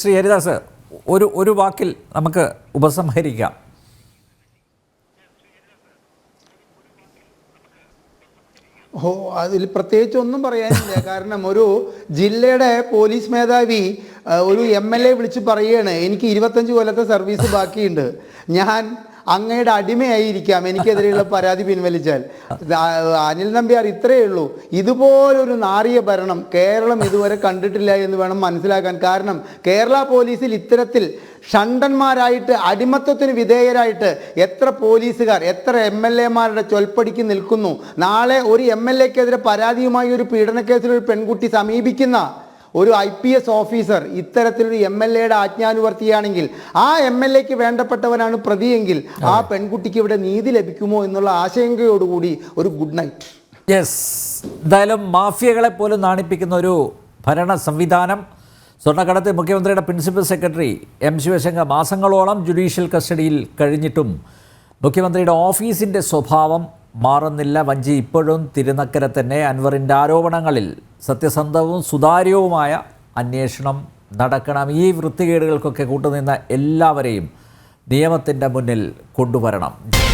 ശ്രീ ഹരിദാസ് ഒരു ഒരു വാക്കിൽ നമുക്ക് ഉപസംഹരിക്കാം. ഓ അതിൽ പ്രത്യേകിച്ച് ഒന്നും പറയാനില്ല. കാരണം ഒരു ജില്ലയുടെ പോലീസ് മേധാവി ഒരു എം എൽ എ വിളിച്ച് പറയുകയാണ് എനിക്ക് ഇരുപത്തഞ്ച് കൊല്ലത്തെ സർവീസ് ബാക്കിയുണ്ട്. ഞാൻ അങ്ങയുടെ അടിമയായിരിക്കാം. എനിക്കെതിരെയുള്ള പരാതി പിൻവലിച്ചാൽ. അനിൽ നമ്പ്യാർ ഇത്രയേ ഉള്ളൂ. ഇതുപോലൊരു നാറിയ ഭരണം കേരളം ഇതുവരെ കണ്ടിട്ടില്ല എന്ന് വേണം മനസ്സിലാക്കാൻ. കാരണം കേരള പോലീസിൽ ഇത്തരത്തിൽ ഷണ്ടന്മാരായിട്ട് അടിമത്തത്തിന് വിധേയരായിട്ട് എത്ര പോലീസുകാർ എത്ര എം എൽ എമാരുടെ ചൊൽപ്പടിക്ക് നിൽക്കുന്നു. നാളെ ഒരു എം എൽ എക്കെതിരെ പരാതിയുമായി ഒരു പീഡനക്കേസിൽ ഒരു പെൺകുട്ടി സമീപിക്കുന്ന ഒരു ഐ പി എസ് ഓഫീസർ ഇത്തരത്തിലൊരു എം എൽ എയുടെ ആജ്ഞാനുവർത്തിയാണെങ്കിൽ ആ എം എൽ എക്ക് വേണ്ടപ്പെട്ടവനാണ് പ്രതിയെങ്കിൽ ആ പെൺകുട്ടിക്ക് ഇവിടെ നീതി ലഭിക്കുമോ എന്നുള്ള ആശങ്കയോടുകൂടി ഒരു ഗുഡ് നൈറ്റ് യെസ് എന്തായാലും മാഫിയകളെ പോലും നാണിപ്പിക്കുന്ന ഒരു ഭരണ സംവിധാനം. സ്വർണക്കടത്ത് മുഖ്യമന്ത്രിയുടെ പ്രിൻസിപ്പൽ സെക്രട്ടറി എം ശിവശങ്കർ മാസങ്ങളോളം ജുഡീഷ്യൽ കസ്റ്റഡിയിൽ കഴിഞ്ഞിട്ടും മുഖ്യമന്ത്രിയുടെ ഓഫീസിന്റെ സ്വഭാവം മാറുന്നില്ല. വഞ്ചി ഇപ്പോഴും തിരുനക്കര തന്നെ. അൻവറിന്റെ ആരോപണങ്ങളിൽ സത്യസന്ധവും സുതാര്യവുമായ അന്വേഷണം നടക്കണം. ഈ വൃത്തികേടുകൾക്കൊക്കെ കൂട്ടുനിന്ന എല്ലാവരെയും നിയമത്തിന്റെ മുന്നിൽ കൊണ്ടുവരണം.